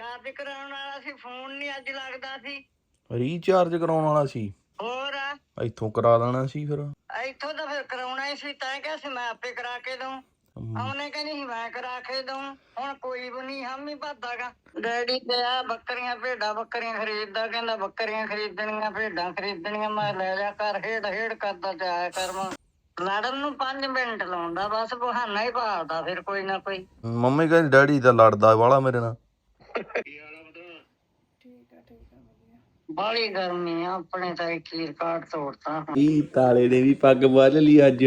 Charge ਕਰਾਉਣ ਵਾਲਾ ਸੀ phone ਨਹੀਂ ਅੱਜ ਲੱਗਦਾ ਸੀ। ਰੀਚਾਰਜ ਕਰਾਉਣ ਵਾਲਾ ਸੀ? ਹੋਰ? ਇੱਥੋਂ ਕਰਾ ਦੇਣਾ ਸੀ ਫਿਰ। ਇੱਥੋਂ ਤਾਂ ਫਿਰ ਕਰਾਉਣਾ ਹੀ ਸੀ ਤਾਂ ਕਿਹਾ ਸੀ ਮੈਂ ਆਪੇ ਕਰਾ ਕੇ ਦਊਂ। ਉਹਨੇ ਕਹਿੰਦੀ ਸੀ ਮੈਂ ਕਰਾ ਕੇ ਦਊਂ। ਹੁਣ ਕੋਈ ਵੀ ਨਹੀਂ ਹਮ ਹੀ ਭੱਦਾਗਾ ਡੈਡੀ ਤੇ ਆ ਬੱਕਰੀਆਂ ਭੇਡਾਂ ਬੱਕਰੀਆਂ ਖਰੀਦਦਾ ਕਹਿੰਦਾ ਬੱਕਰੀਆਂ ਖਰੀਦਣੀਆਂ ਭੇਡਾਂ ਖਰੀਦਣੀਆਂ ਮੈਂ ਲੈ ਜਾ ਕਰ ਹੇਡ ਹੇਡ ਕਰਦਾ ਤੇ ਆਇਆ ਕਰ ਮੈਂ। ਲੜਨ ਨੂੰ 5 ਮਿੰਟ ਲਾਉਂਦਾ ਬਸ ਬਹਾਨਾ ਹੀ ਭਾਲਦਾ ਫਿਰ ਕੋਈ ਨਾ ਕੋਈ। ਮੰਮੀ ਕਹਿੰਦੀ ਡੈਡੀ ਤਾਂ ਲੜਦਾ ਵਾਲਾ ਮੇਰੇ ਨਾਲ। ਬਾਲੀ ਗਰਮੀ ਆ ਆਪਣੇ ਤਾਂ ਇੱਕ ਹੀ ਰਿਕਾਰਡ ਤੋੜਤਾ। ਕੀ ਤਾਲੇ ਨੇ ਵੀ ਪੱਗ ਬੰਨ ਲਈ ਅੱਜ।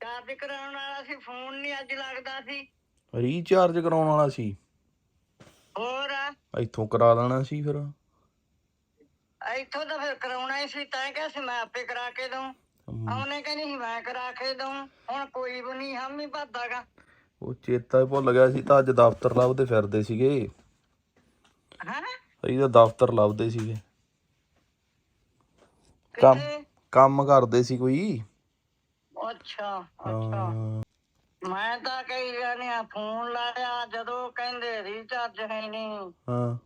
ਚਾਰਜ ਕਰਾਉਣ ਵਾਲਾ ਸੀ ਫੋਨ ਨਹੀਂ ਅੱਜ ਲੱਗਦਾ ਸੀ। ਰੀਚਾਰਜ ਕਰਾਉਣ ਵਾਲਾ ਸੀ। ਹੋਰ? ਇੱਥੋਂ ਕਰਾ ਦੇਣਾ ਸੀ ਫਿਰ। ਇੱਥੋਂ ਤਾਂ ਫਿਰ ਕਰਾਉਣਾ ਹੀ ਸੀ ਤਾਂ ਕਿਹਾ ਸੀ ਮੈਂ ਆਪੇ ਕਰਾ ਕੇ ਦਊਂ। ਹਮ, ਉਹਨੇ ਕਹਿੰਦੀ ਸੀ ਮੈਂ ਕਰਾ ਕੇ ਦਊਂ। ਹੁਣ ਕੋਈ ਵੀ ਨਹੀਂ ਹਮ ਹੀ ਭੱਦਾਗਾ ਉਹ ਚੇਤਾ ਹੀ ਭੁੱਲ ਗਿਆ ਸੀ ਤਾਂ ਅੱਜ ਦਫ਼ਤਰ ਲੱਭਦੇ ਫਿਰਦੇ ਸੀਗੇ। ਹੈ? ਅਸੀਂ ਤਾਂ ਦਫ਼ਤਰ ਲੱਭਦੇ ਸੀਗੇ। ਕੰਮ ਕੰਮ ਕਰਦੇ ਸੀ ਕੋਈ। ਅੱਛਾ ਮੈਂ ਤਾਂ ਕਈ ਜਾਣੇ ਆ ਫੋਨ ਲਾਇਆ ਜਦੋਂ ਕਹਿੰਦੇ ਰੀਚਾਰਜ ਹੈ ਨਹੀਂ ਹਾਂ।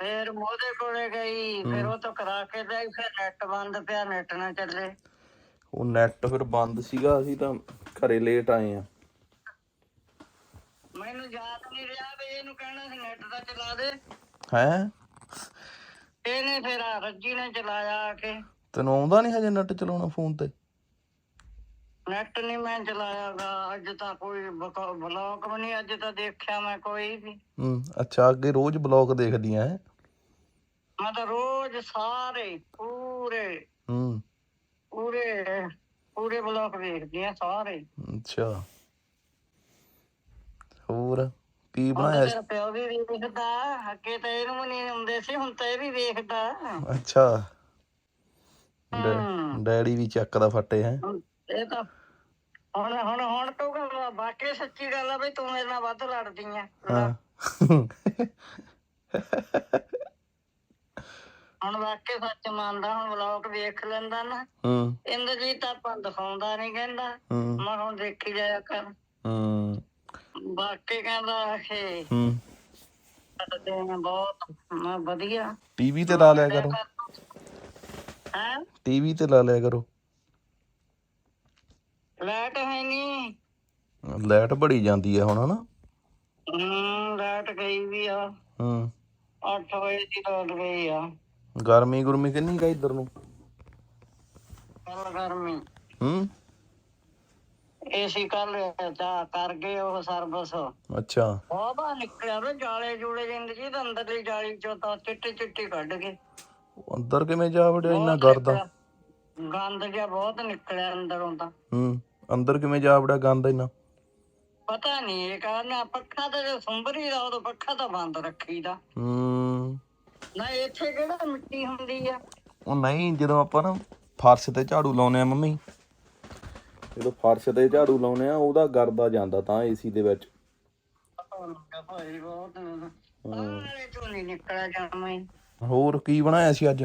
ਫਿਰ ਉਹਦੇ ਕੋਲੇ ਗਈ ਫਿਰ ਉਹ ਤੋਂ ਕਰਾ ਕੇ ਲਈ ਫਿਰ ਨੈਟ ਬੰਦ ਪਿਆ ਨੈਟ ਨਾ ਚੱਲੇ। ਉਹ ਨੈਟ ਫਿਰ ਬੰਦ ਸੀਗਾ ਅਸੀਂ ਤਾਂ ਘਰੇ ਲੇਟ ਆਏ ਆ। ਮੈਨੂੰ ਯਾਦ ਨਹੀਂ ਰਿਹਾ ਵੀ ਇਹਨੂੰ ਕਹਿਣਾ ਸੀ ਨੈਟ ਦਾ ਚਲਾ ਦੇ। ਹੈ? ਇਹਨੇ ਫਿਰ ਰੱਜੀ ਨੇ ਚਲਾਇਆ ਆ ਕੇ। ਤੈਨੂੰ ਆਉਂਦਾ ਨਹੀਂ ਹਜੇ ਨੈਟ ਚਲਾਉਣਾ ਫੋਨ ਤੇ? ਨੈਟ ਨਹੀਂ ਮੈਂ ਚਲਾਇਆਗਾ ਅੱਜ ਤਾਂ ਕੋਈ ਬਲੌਗ ਵੀ ਨਹੀਂ ਅੱਜ ਤਾਂ ਦੇਖਿਆ ਮੈਂ ਕੋਈ ਵੀ। ਹੂੰ ਅੱਛਾ ਅੱਗੇ ਰੋਜ਼ ਬਲੌਗ ਦੇਖਦੀਆਂ ਹੈ? ਮੈਂ ਤਾਂ ਰੋਜ਼ ਸਾਰੇ ਪੂਰੇ ਹੂੰ। ਪੂਰੇ ਪੂਰੇ ਬਲੌਗ ਵੇਖਦੀ ਆ ਸਾਰੇ। ਅੱਛਾ। ਹੋਰ ਕੀ ਬਣਾਇਆ ਸੀ? ਪਿਓ ਵੀ ਵੇਖਦਾ ਅੱਗੇ ਤਾਂ ਇਹਨੂੰ ਵੀ ਨਹੀਂ ਹੁੰਦੇ ਸੀ ਹੁਣ ਤਾਂ ਇਹ ਵੀ ਵੇਖਦਾ। ਅੱਛਾ। ਡੈ-। ਡੈਡੀ ਵੀ ਚੱਕਦਾ ਫੱਟੇ ਹੈ। ਹੁਣ ਇਹ ਤਾਂ ਹੁਣ ਹੁਣ ਹੁਣ ਕਹੂਗਾ ਬਾਕੀ ਸੱਚੀ ਗੱਲ ਆ ਬਈ ਤੂੰ ਮੇਰੇ ਨਾਲ ਵੱਧ ਲੜਦੀ ਆ। ਹਾਂ। ਹੁਣ ਵਾਕਿਆ ਸੱਚ ਮੰਨਦਾ ਹੁਣ ਬਲੌਗ ਵੇਖ ਲੈਂਦਾ ਨਾ। ਹੂੰ। ਇੰਦਰਜੀਤ ਤਾਂ ਆਪਾਂ ਦਿਖਾਉਂਦਾ ਨਹੀਂ ਕਹਿੰਦਾ। ਹੂੰ। ਮੈਂ ਹੁਣ ਦੇਖੀ ਜਾਇਆ ਕਰ। ਹੂੰ। ਬਾਕੀ ਕਹਿੰਦਾ ਕਿ ਹੂੰ। ਕਰਦੇ ਨੇ ਬਹੁਤ ਮੈਂ ਵਧੀਆ। ਟੀਵੀ ਤੇ ਲਾ ਲਿਆ ਕਰੋ। ਹੈ? ਟੀਵੀ ਤੇ ਲਾ ਲਿਆ ਕਰੋ। ਲਾਈਟ ਹੈ ਨਹੀਂ ਲਾਈਟ ਬੜੀ ਜਾਂਦੀ ਹੈ ਹੁਣ ਹਨਾ? ਹੂੰ ਲਾਈਟ ਗਈ ਵੀ ਆ। ਹੂੰ। 8 ਵਜੇ ਦੀ ਲਾਈਟ ਗਈ ਆ। ਗਰਮੀ ਗੁਰਮੀ ਕਿੰਨੀ ਕਾ ਇੱਧਰ ਨੂੰ? ਕੱਲ ਗਰਮੀ। ਹੂੰ। ਏਸੀ ਕੱਲ ਚਾ ਕਰ ਗਏ ਉਹ ਸਰਵਿਸ। ਅੱਛਾ। ਉਹ ਬਾ ਨਿਕਲਿਆ ਉਹ ਜਾਲੇ ਜੂਲੇ ਜਿੰਦ ਜੀ ਤਾਂ ਅੰਦਰਲੀ ਜਾਲੀ ਚੋਂ ਤਾਂ ਚਿੱਟੀ ਚਿੱਟੀ ਕੱਢ ਗਏ ਉਹ ਅੰਦਰ ਕਿਵੇਂ ਜਾ ਵੜਿਆ ਇੰਨਾ ਗਰਦਾ। ਗੰਦ? ਜਿਹਾ ਬਹੁਤ ਨਿਕਲਿਆ ਅੰਦਰੋਂ ਤਾਂ। ਹੂੰ ਅੰਦਰ ਕਿਵੇਂ ਜਾ ਵੜਿਆ ਗੰਦ ਇੰਨਾ? ਪਤਾ ਨਹੀਂ ਇਹ ਕਾਰਨ ਪੱਖਾ ਤਾਂ ਜੇ ਸੁੰਬਰੀ ਦਾ ਉਦੋਂ ਪੱਖਾ ਤਾਂ ਬੰਦ ਰੱਖੀਦਾ। ਹੂੰ। ਨਾ ਇੱਥੇ ਕਿਹੜਾ ਮਿੱਟੀ ਹੁੰਦੀ ਆ? ਉਹ ਨਹੀਂ ਜਦੋਂ ਆਪਾਂ ਨਾ ਫਰਸ਼ ਤੇ ਝਾੜੂ ਲਾਉਨੇ ਆ ਮੰਮੀ ਜਦੋਂ ਫਰਸ਼ ਤੇ ਝਾੜੂ ਲਾਉਨੇ ਆ ਉਹਦਾ ਗਰਦਾ ਜਾਂਦਾ ਤਾਂ ਏਸੀ ਦੇ ਵਿੱਚ। ਭਾਈ ਬਹੁਤ ਨਹੀਂ ਨਿਕਲਿਆ ਹੀ। ਹੋਰ ਕੀ ਬਣਾਇਆ ਸੀ ਅੱਜ?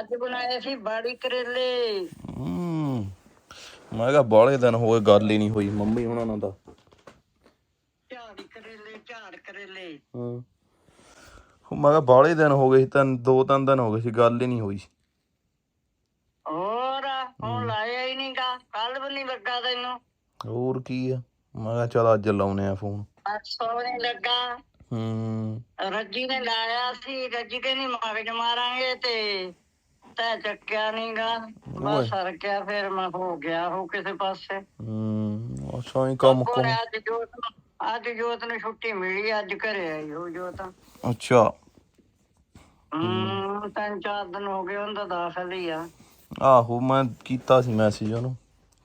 ਅੱਜ ਬਣਾਏ ਸੀ ਬਾੜੀ ਕਰੇਲੇ। ਹੂੰ। ਮੈਂ ਕਿਹਾ ਬਾਲੇ ਦਿਨ ਹੋ ਗਏ ਗੱਲ ਹੀ ਨਹੀਂ ਹੋਈ ਮੰਮੀ ਹੁਣਾਂ ਨਾਲ ਦਾ ਝਾੜੀ ਕਰੇਲੇ ਝਾੜ ਕਰੇਲੇ। ਹਾਂ। ਉਹ ਮੈਂ ਕਿਹਾ ਬਾਲੇ ਦਿਨ ਹੋ ਗਏ ਸੀ ਤਿੰਨ ਦੋ ਤਿੰਨ ਦਿਨ ਹੋ ਗਏ ਸੀ ਗੱਲ ਹੀ ਨਹੀਂ ਹੋਈ ਹੋਰ ਹੁਣ ਲਾਇਆ ਹੀ ਨਹੀਂਗਾ ਕੱਲ ਵੀ ਨਹੀਂ ਲੱਗਾ ਤੈਨੂੰ ਹੋਰ ਕੀ ਆ? ਮੈਂ ਕਿਹਾ ਚਲ ਅੱਜ ਲਾਉਨੇ ਆ ਫੋਨ। ਪਰਸੋਂ ਨਹੀਂ ਲੱਗਾ। ਹੂੰ। ਰੱਜੀ ਨੇ ਲਾਇਆ ਸੀ ਰੱਜੀ ਕਹਿੰਦੀ ਮਗਜ ਮਾਰਾਂਗੇ ਤੇ ਤੈ ਚੱਕਿਆ ਨਹੀਂਗਾ ਬਸ ਸਰ ਗਿਆ ਫਿਰ ਮੈਂ ਹੋ ਗਿਆ ਹੋ ਕਿਸੇ ਪਾਸੇ। ਹੂੰ ਅੱਛਾ ਹੀ ਕੰਮ ਕੋਲ ਕੁਮ ਅੱਜ ਜੋਤ ਨੂੰ ਅੱਜ ਜੋਤ ਨੂੰ ਛੁੱਟੀ ਮਿਲੀ ਅੱਜ ਘਰੇ ਆਈ ਹੋ ਜੋਤ। ਅੱਛਾ। ਹੂੰ ਤਿੰਨ ਚਾਰ ਦਿਨ ਹੋ ਗਏ ਉਹਦਾ ਦਾਖਲ ਹੀ ਆ। ਆਹੋ ਮੈਂ ਕੀਤਾ ਸੀ ਮੈਸੇਜ ਉਹਨੂੰ।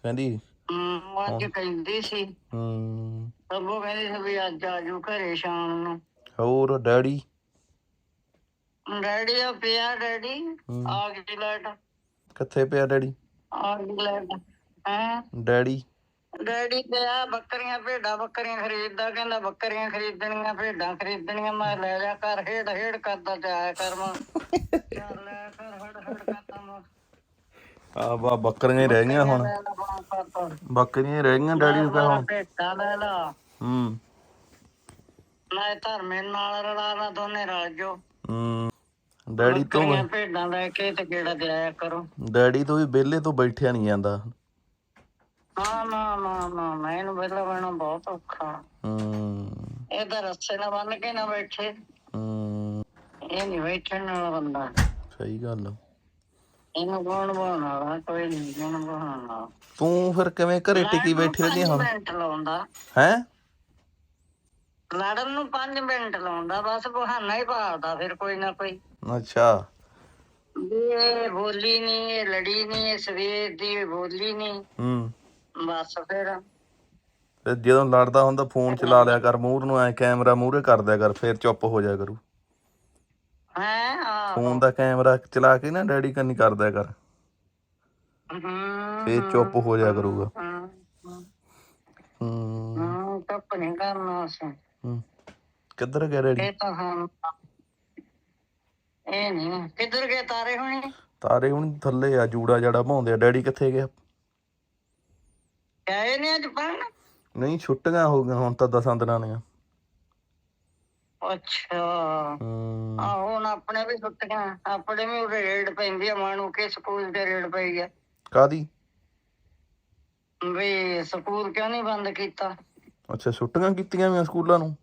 ਕਹਿੰਦੀ ਹੂੰ ਅੱਜ ਕਹਿੰਦੀ ਸੀ। ਹੂੰ। ਅੱਬੂ ਕਹਿੰਦੀ ਸੀ ਵੀ ਅੱਜ ਆਜੂ ਘਰੇ ਸ਼ਾਮ ਨੂੰ। ਹੋਰ ਡੈਡੀ? ਡੈਡੀ ਆ ਪਿਆ ਡੈਡੀ। ਆ ਗਈ ਲਾਈਟ। ਕਿੱਥੇ ਪਿਆ ਡੈਡੀ? ਆ ਗਈ ਲਾਈਟ। ਹੈ? ਡੈਡੀ? ਡੈਡੀ ਤੇ ਆ ਬੱਕਰੀਆਂ ਭੇਡਾਂ ਬੱਕਰੀਆਂ ਖਰੀਦਦਾ ਕਹਿੰਦਾ ਬੱਕਰੀਆਂ ਖਰੀਦਣੀਆਂ ਭੇਡਾਂ ਖਰੀਦਣੀਆਂ। ਮੈਂ ਲੈ ਜਾ ਕਰ ਹੇਡ ਹੇਡ ਕਰਦਾ ਤੇ ਆਇਆ ਕਰ ਮੈਂ ਚੱਲ ਲੈ ਕਰ ਹੜ ਹੜ ਆ ਬਾ ਬੱਕਰੀਆਂ ਹੀ ਰਹਿ ਗਈਆਂ ਹੁਣ। ਬੱਕਰੀਆਂ ਹੀ ਰਹਿ ਗਈਆਂ ਡੈਡੀ ਨੂੰ ਕਹਾਂ ਭੇਡਾਂ ਲੈ ਲਾ ਹੂੰ ਨਾ ਧਰਮੇ ਨਾਲ ਰਲਾਵਾ ਦੋਨੇ ਰਲ ਜੋ। ਹੂੰ। ਡੈਡੀ ਤੋਂ ਭੇਡਾਂ ਲੈ ਕੇ ਤੇ ਕਿਹੜਾ ਦਿਆਇਆ ਕਰੋ। ਡੈਡੀ ਤੋਂ ਵੀ ਵਿਹਲੇ ਤੋਂ ਬੈਠਿਆ ਨਹੀਂ ਜਾਂਦਾ। ਨਾ ਨਾ ਨਾ ਨਾ ਮੈਨੂੰ ਵੇਲਾ ਬਣਾ ਬਹੁਤ ਔਖਾ। ਹੂੰ। ਇਹ ਤਾਂ ਰੱਸੇ ਨਾਲ ਬੰਨ ਕੇ ਨਾ ਬੈਠੇ। ਹੂੰ। ਇਹ ਨਹੀਂ ਬੈਠਣ ਵਾਲਾ ਬੰਦਾ। ਸਹੀ ਗੱਲ ਆ। ਇਹਨੂੰ ਕੌਣ ਬਣਾਉਣ ਵਾਲਾ ਕੋਈ ਨਹੀਂ ਇਹਨੂੰ ਬਣਾਉਣ ਵਾਲਾ ਤੂੰ ਫਿਰ ਕਿਵੇਂ ਘਰੇ ਟਿਕੀ ਬੈਠੀ ਰਹਿੰਦੀ ਆ ਹੁਣ? ਮਿੰਟ ਲਾਉਂਦਾ। ਹੈ? ਲੜਨ ਨੂੰ 5 ਮਿੰਟ ਲਾਉਂਦਾ ਬਸ ਬਹਾਨਾ ਹੀ ਭਾਲਦਾ ਫਿਰ ਕੋਈ ਨਾ ਕੋਈ। ਅੱਛਾ। ਵੀ ਇਹ ਬੋਲੀ ਨਹੀਂ ਇਹ ਲੜੀ ਨਹੀਂ ਇਹ ਸਵੇਰ ਦੀ ਬੋਲੀ ਨਹੀਂ ਹੂੰ। ਬਸ ਫਿਰ। ਤੇ ਜਦੋਂ ਲੜਦਾ ਹੁੰਦਾ ਫੋਨ ਚਲਾ ਲਿਆ ਕਰ ਮੂਹਰ ਨੂੰ ਐ ਕੈਮਰਾ ਮੂਹਰੇ ਕਰ ਦਿਆ ਕਰ ਫਿਰ ਚੁੱਪ ਹੋ ਜਾ ਕਰੂ। ਹੈ? ਫੋਨ ਦਾ ਕੈਮਰਾ ਚਲਾ ਕੇ ਨਾ ਡੈਡੀ ਕੰਨੀ ਕਰ ਦਿਆ ਕਰ। ਹੂੰ। ਫੇਰ ਚੁੱਪ ਹੋ ਜਾ ਕਰੂਗਾ। ਹੂੰ। ਹੂੰ। ਹੂੰ ਟੱਪ ਨਹੀਂ ਕਰਨਾ ਸੀ ਹੂੰ। ਕਿੱਧਰ ਗਿਆ ਡੈਡੀ? ਇਹ ਤਾਂ ਹਾਂ ਇਹ ਨਹੀਂ ਕਿੱਧਰ ਗਏ ਤਾਰੇ ਹੋਣੀ? ਤਾਰੇ ਹੁਣ ਥੱਲੇ ਆ ਜੂੜਾ ਜੜਾ ਭਾਉਂਦੇ ਆ। ਡੈਡੀ ਕਿੱਥੇ ਗਿਆ? ਗਏ ਨੇ ਅੱਜ ਪੜਨ ਨਹੀਂ ਛੁੱਟੀਆਂ ਹੋ ਗਈਆਂ ਹੁਣ ਤਾਂ ਦਸਾਂ ਦਿਨਾਂ ਦੀਆਂ। ਅੱਛਾ। ਹੂੰ। ਆ ਹੁਣ ਆਪਣੇ ਵੀ ਛੁੱਟੀਆਂ ਆਪਣੇ ਵੀ ਉਰੇ ਰੇਡ ਪੈਂਦੀ ਆ ਮਾਣੂ ਕੇ ਸਕੂਲ ਤੇ ਰੇਡ ਪਈ ਆ। ਕਾਦੀ ਵੀ ਸਕੂਲ ਕਿਉਂ ਨਹੀਂ ਬੰਦ ਕੀਤਾ? ਅੱਛਾ ਛੁੱਟੀਆਂ ਕੀਤੀਆਂ ਵੀ ਸਕੂਲਾਂ ਨੂੰ?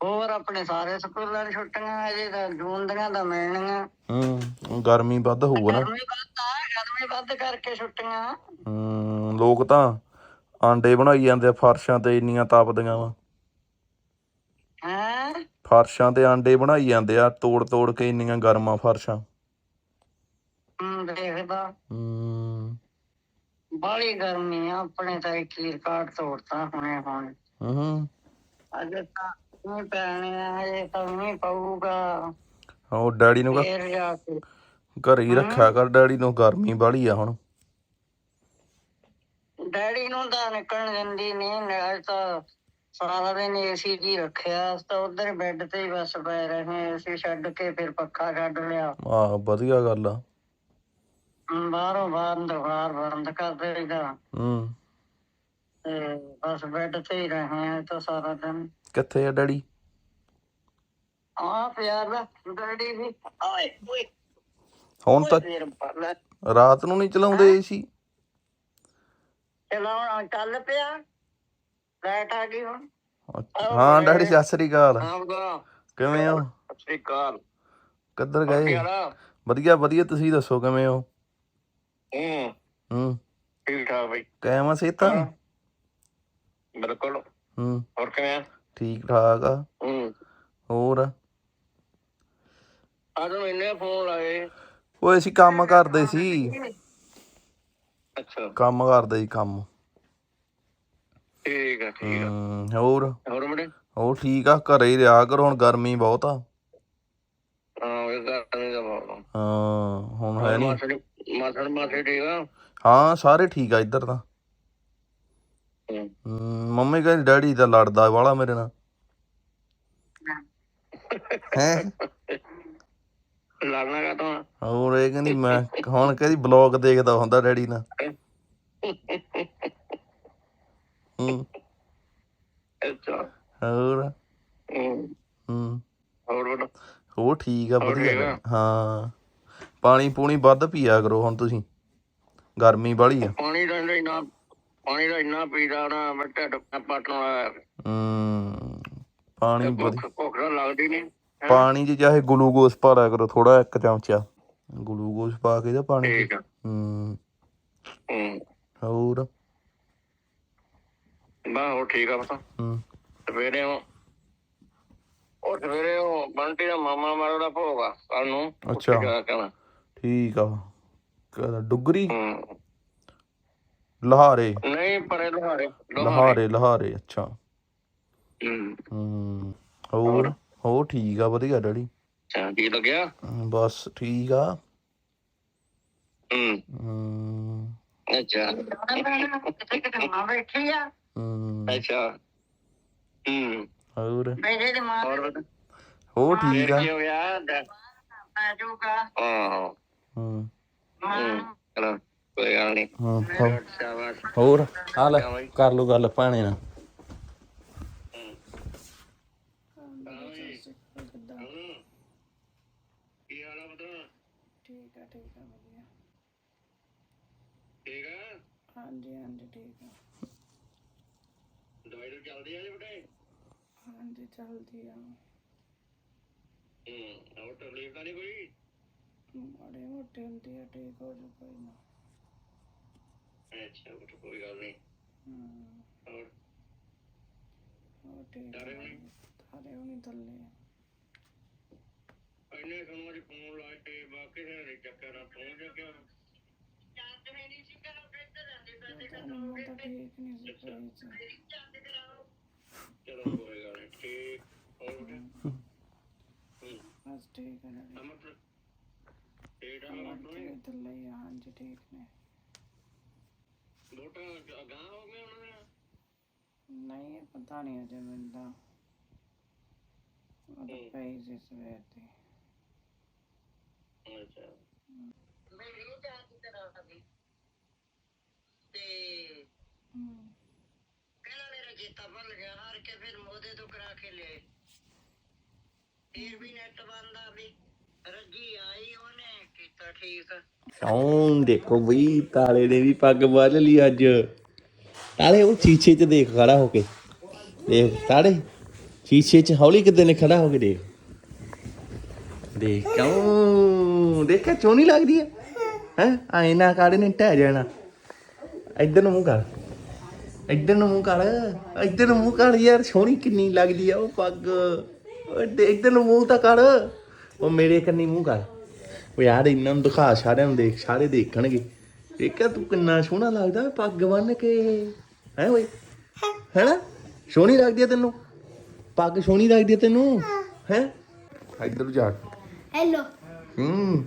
ਹੋਰ ਆਪਣੇ ਸਾਰੇ ਸਕੂਲਾਂ ਦੀ ਛੁੱਟੀਆਂ ਅਜੇ ਤਾਂ ਜੂਨ ਦੀਆਂ ਤਾਂ ਮਿਲਣੀਆਂ। ਹੂੰ ਗਰਮੀ ਵੱਧ ਹੋਊਗਾ ਨਾ। ਗਰਮੀ ਵੱਧ ਆ ਗਰਮੀ ਵੱਧ ਕਰਕੇ ਛੁੱਟੀਆਂ। ਹੂੰ ਲੋਕ ਤਾਂ ਆਂਡੇ ਬਣਾਈ ਜਾਂਦੇ ਆ ਫਰਸ਼ਾਂ ਤੇ ਇੰਨੀਆਂ ਤਾਪਦੀਆਂ ਵਾ। ਫਰਸ਼ਾਂ ਤੇ ਆਂਡੇ ਬਣਾਈ ਜਾਂਦੇ ਆ ਤੋੜ ਤੋੜ ਕੇ ਇੰਨੀਆਂ ਗਰਮਾਂ ਫਰਸ਼ਾਂ। ਦੇਖਦਾ। ਹੂੰ। ਬਾਹਲੀ ਗਰਮੀ ਆ ਆਪਣੇ ਤਾਂ ਇੱਕ ਹੀ ਰਿਕਾਰਡ ਤੋੜਤਾ ਹੁਣੇ ਹੁਣ। ਹੂੰ। ਅਜੇ ਤਾਂ ਨਹੀਂ ਪੈਣੇ ਆ ਅਜੇ ਤਾਂ ਨਹੀਂ ਪਊਗਾ। ਉਹ ਡੈਡੀ ਨੂੰ ਕਹ ਫੇਰ ਜਾ ਕੇ। ਘਰੇ ਹੀ ਰੱਖਿਆ ਕਰ ਡੈਡੀ ਨੂੰ ਗਰਮੀ ਬਾਹਲੀ ਆ ਹੁਣ। ਡੈਡੀ ਨੂੰ ਤਾਂ ਨਿਕਲਣ ਦਿੰਦੀ ਨਹੀਂ ਨਾਲ ਤਾਂ ਸਾਰਾ ਦਿਨ ਏਸੀ ਜੀ ਰੱਖਿਆ ਅਸੀਂ ਤਾਂ ਉਧਰ ਬੈੱਡ ਤੇ ਹੀ ਬਸ ਪਏ ਰਹੇ ਏਸੀ ਛੱਡ ਕੇ ਫਿਰ ਪੱਖਾ ਛੱਡ ਲਿਆ। ਆਹ ਵਧੀਆ ਗੱਲ ਆ। ਹਮ, ਬਾਹਰੋਂ ਬਾਹਰ ਬੰਦ ਕਰ ਦੇਗਾ ਹੂੰ ਤੇ ਬਸ ਬੈੱਡ ਤੇ ਹੀ ਰਹੇ ਆ ਤਾਂ ਸਾਰਾ ਦਿਨ। ਕਿੱਥੇ ਆ ਡੈਡੀ? ਆ ਪਿਆਰ ਦਾ ਡੈਡੀ ਵੀ। ਓਏ ਓਏ। ਹੁਣ ਤਾਂ ਫੇਰ ਪਰਲਾ ਰਾਤ ਨੂੰ ਨਹੀਂ ਚਲਾਉਂਦੇ ਏਸੀ ਚਲਾਉਣ ਚੱਲ ਪਿਆ। ਲਾਈਟ ਆ ਗਈ ਹੁਣ। ਹਾਂ ਡੈਡੀ ਸਤਿ ਸ੍ਰੀ ਅਕਾਲ। ਕਿਵੇਂ ਹੋ? ਸਤਿ ਅਕਾਲ। ਕਿੱਧਰ ਗਏ? ਵਧੀਆ ਵਧੀਆ। ਤੁਸੀਂ ਦੱਸੋ ਕਿਵੇਂ ਹੋ? ਹੂੰ। ਹੂੰ। ਠੀਕ ਠਾਕ ਬਈ। ਕਾਇਮ ਸੇ ਤਾਂ ਬਿਲਕੁਲ। ਹੂੰ। ਹੋਰ ਕਿਵੇਂ ਆ? ਠੀਕ ਠਾਕ ਆ। ਹੂੰ। ਹੋਰ? ਅੱਜ ਨੂੰ ਇੰਨੇ ਫੋਨ ਲਾਏ। ਓਏ ਅਸੀਂ ਕੰਮ ਕਰਦੇ ਸੀ। ਅੱਛਾ। ਕੰਮ ਕਰਦੇ ਸੀ ਕੰਮ। ਠੀਕ ਆ ਠੀਕ ਆ। ਹੋਰ? ਹੋਰ ਮੁੰਡੇ? ਹੋਰ ਠੀਕ ਆ ਘਰੇ ਹੀ ਰਿਹਾ ਕਰੋ ਹੁਣ ਗਰਮੀ ਬਹੁਤ ਆ। ਹਾਂ ਇਹ ਦਾ ਹਾਂ ਹੁਣ ਹੈ ਨਹੀਂ ਮਾਸੜ ਮਾਸੜ ਮਾਸੜ ਠੀਕ ਆ? ਹਾਂ ਸਾਰੇ ਠੀਕ ਆ ਇੱਧਰ ਤਾਂ। ਹੂੰ। ਮੰਮੀ ਕਹਿੰਦੀ ਡੈਡੀ ਤਾਂ ਲੜਦਾ ਵਾਲਾ ਮੇਰੇ ਨਾਲ। ਹੈ। ਲੜਨਾ ਕਾ ਤਾਂ ਹੋਰ ਇਹ ਕਹਿੰਦੀ ਮੈਂ ਹੁਣ ਕਹਿੰਦੀ ਬਲੌਗ ਦੇਖਦਾ ਹੁੰਦਾ ਡੈਡੀ ਨਾਲ। ਹੂੰ ਅੱਛਾ। ਹੋਰ? ਹੂੰ। ਹੂੰ। ਹੋਰ ਠੀਕ ਆ ਵਧੀਆ ਠੀਕ ਆ? ਗੱਲ। ਹਾਂ। ਪਾਣੀ ਪੂਣੀ ਵੱਧ ਪੀਆ ਕਰੋ ਹੁਣ ਤੁਸੀਂ। ਗਰਮੀ ਬਾਹਲੀ ਆ। ਪਾਣੀ ਦਾ ਇੰਨਾ ਪਾਣੀ ਦਾ ਇੰਨਾ ਪੀਦਾ ਨਾ ਮੈਂ ਢਿੱਡ ਪਟਣ ਹੂੰ। ਪਾਣੀ ਭੁੱਖ ਭੁੱਖ ਤਾਂ ਲੱਗਦੀ ਨਹੀਂ ਪਾਣੀ 'ਚ ਚਾਹੇ ਗਲੂਕੋਸ ਪਾ ਲਿਆ ਕਰੋ ਥੋੜਾ ਇੱਕ ਚਮਚਾ। ਗਲੂਕੋਸ ਪਾ ਕੇ ਜਾਂ ਪਾਣੀ 'ਚ। ਠੀਕ ਆ। ਹੂੰ। ਹੂੰ। ਹੋਰ? ਬਾ ਹੋ ਠੀਕ ਆ ਪਤਾ। ਹੂੰ। ਸਵੇਰੇ ਉਹ ਉਹ ਸਵੇਰੇ ਉਹ ਬੰਟੀ ਦਾ ਮਾਮਾ ਮਾਰੋ ਦਾ ਭੋਗ ਆ ਕੱਲ ਨੂੰ। ਅੱਛਾ। ਠੀਕ ਆ। ਕਹਿੰਦਾ ਡੁਗਰੀ? ਹੂੰ। ਲਹਾਰੇ। ਨਹੀਂ ਪਰੇ ਲਹਾਰੇ। ਲਹਾਰੇ ਲਹਾਰੇ ਅੱਛਾ। ਹੂੰ। ਹੂੰ। ਹੋਰ? ਹੋਰ? ਠੀਕ ਆ ਵਧੀਆ ਡੈਡੀ। ਅੱਛਾ ਕੀ ਲੱਗਿਆ? ਹਮ, ਬਸ ਠੀਕ ਆ। ਹੂੰ। ਅੱਛਾ। ਬੈਠੀ ਆ? ਹੂੰ। ਅੱਛਾ। ਹੂੰ। ਹੋਰ? ਬੈਠੇ ਦੀ ਮਾਂ ਹੋਰ ਬਤਾ ਠੀਕ ਆ। ਕੀ ਹੋ ਗਿਆ? ਆਜੂਗਾ ਹਾਂ। ਹੂੰ ਹੂੰ ਚਲੋ ਕੋਈ ਗੱਲ ਨਹੀਂ ਹੂੰ ਹੋਰ- ਸ਼ਾਬਾਸ਼। ਹੋਰ? ਆ ਲੈ ਕਰ ਲੋ ਗੱਲ ਭਾਣੇ ਨਾਲ। ਸ਼੍ਰੀ ਅਕਾਲ ਕਿੱਦਾਂ ਕੀ ਹਾਲ ਆ ਬਤਾ ਠੀਕ ਆ ਠੀਕ ਆ ਵਧੀਆ। ਠੀਕ ਆ? ਹਾਂਜੀ ਹਾਂਜੀ ਠੀਕ ਆ ਦਵਾਈ ਤਾਂ ਚੱਲਦੀ ਆ ਜੀ ਬਟੇ ਹਾਂਜੀ ਚੱਲਦੀ ਆ। ਹੂੰ ਹੋਰ ਤਕਲੀਫ ਤਾਂ ਨਹੀਂ ਕੋਈ? ਮਾੜੇ ਮੋਟੇ ਹੁੰਦੀ ਆ ਠੀਕ ਹੋ ਜੂ ਕੋਈ ਨਾ। ਅੱਛਾ ਬਟ ਕੋਈ ਗੱਲ ਨਹੀਂ। ਹਮ, ਹੋਰ? ਹੋਰ ਠੀਕ ਆ। ਤਾਰੇ ਹੋਣੀ? ਤਾਰੇ ਹੁਣੀ ਥੱਲੇ। ਆ ਇੰਨੇ ਸਾਨੂੰ ਅੱਜ ਫੋਨ ਲਾ ਕੇ ਬਾਕੀ ਦੇ ਚੱਕਰ ਨਾਲ ਤੂੰ ਜਾ ਕੇ ਪਤਾ ਨੀ ਮੈਂ ਤਾਂ ਠੀਕ ਨਹੀਂ ਸੀ ਕੋਈ ਚ ਚਲੋ ਕੋਈ ਗੱਲ ਨਹੀਂ ਠੀਕ ਹੋਰ ਬਟੇ ਹੂੰ ਬਸ ਠੀਕ ਆ ਡੈਡੀ ਅਮਰ ਠੀਕ ਆ ਅਮਰ ਤੂੰ ਤੇ ਠੀਕ ਨੇ ਲੋਟਾ ਗਾਂ ਹੋ। ਗਿਆ ਉਹਨਾਂ ਦਾ ਨਹੀਂ ਪਤਾ ਨਹੀਂ ਅਜੇ ਮੈਨੂੰ ਤਾਂ ਉਹ ਪਈ ਸੀ ਸਵੇਰ ਦੀ ਅੱਛਾ ਮੇਰੀ ਜਾਂਚ ਕਰਾ ਦੀ ਤੇ ਹਮ, ਕਹਿੰਦਾ ਭੁੱਲ ਗਿਆ, ਹਾਰ ਕੇ ਫਿਰ ਮੋਦੇ ਤੋਂ ਕਰਾ ਕੇ ਲਿਆਏ। ਫਿਰ ਵੀ ਨੈਟ ਬੰਦਾ ਵੀ, ਰੱਜੀ ਆਈ ਉਹਨੇ, ਕੀਤਾ ਠੀਕ। ਕੌਣ ਦੇਖੋ ਬਈ, ਤਾਲੇ ਨੇ ਵੀ ਪੱਗ ਬੰਨ ਲਈ ਅੱਜ। ਤਾਲੇ ਉਹ ਸ਼ੀਸ਼ੇ 'ਚ ਦੇਖ, ਖੜਾ ਹੋ ਕੇ। ਦੇਖ ਤਾਲੇ ਸ਼ੀਸ਼ੇ 'ਚ ਹੌਲੀ ਕਿਤੇ ਨੇ ਖੜਾ ਹੋ ਕੇ ਦੇਖ। ਦੇਖ, ਕਿਉਂ? ਦੇਖਿਆ ਚੋਣੀ ਲੱਗਦੀ ਹੈ? ਹੈ? ਆਏ ਨਾ ਕਾੜੇ ਨੇ ਟਹਿ ਜਾਣਾ। ਇੱਧਰ ਨੂੰ ਮੂੰਹ ਕਰ। ਇੱਧਰ ਨੂੰ ਮੂੰਹ ਕਰ ਇੱਧਰ ਨੂੰ ਮੂੰਹ ਕਰ ਯਾਰ ਸੋਹਣੀ ਕਿੰਨੀ ਲੱਗਦੀ ਆ ਉਹ ਪੱਗ। ਓਏ ਦੇ- ਇੱਧਰ ਨੂੰ ਮੂੰਹ ਤਾਂ ਕਰ। ਉਹ ਮੇਰੇ ਕੰਨੀ ਮੂੰਹ ਕਰ। ਉਹ ਯਾਰ ਇਹਨਾਂ ਨੂੰ ਦਿਖਾ ਸਾਰਿਆਂ ਨੂੰ ਦੇਖ ਸਾਰੇ ਦੇਖਣਗੇ। ਦੇਖਿਆ ਤੂੰ ਕਿੰਨਾ ਸੋਹਣਾ ਲੱਗਦਾ ਪੱਗ ਬੰਨ ਕੇ। ਹੈ ਓਏ? ਹੈਨਾ? ਸੋਹਣੀ ਲੱਗਦੀ ਆ ਤੈਨੂੰ? ਪੱਗ ਸੋਹਣੀ ਲੱਗਦੀ ਆ ਤੈਨੂੰ? ਹੈ? ਇੱਧਰ ਜਾ। ਹੈਲੋ ਹੂੰ।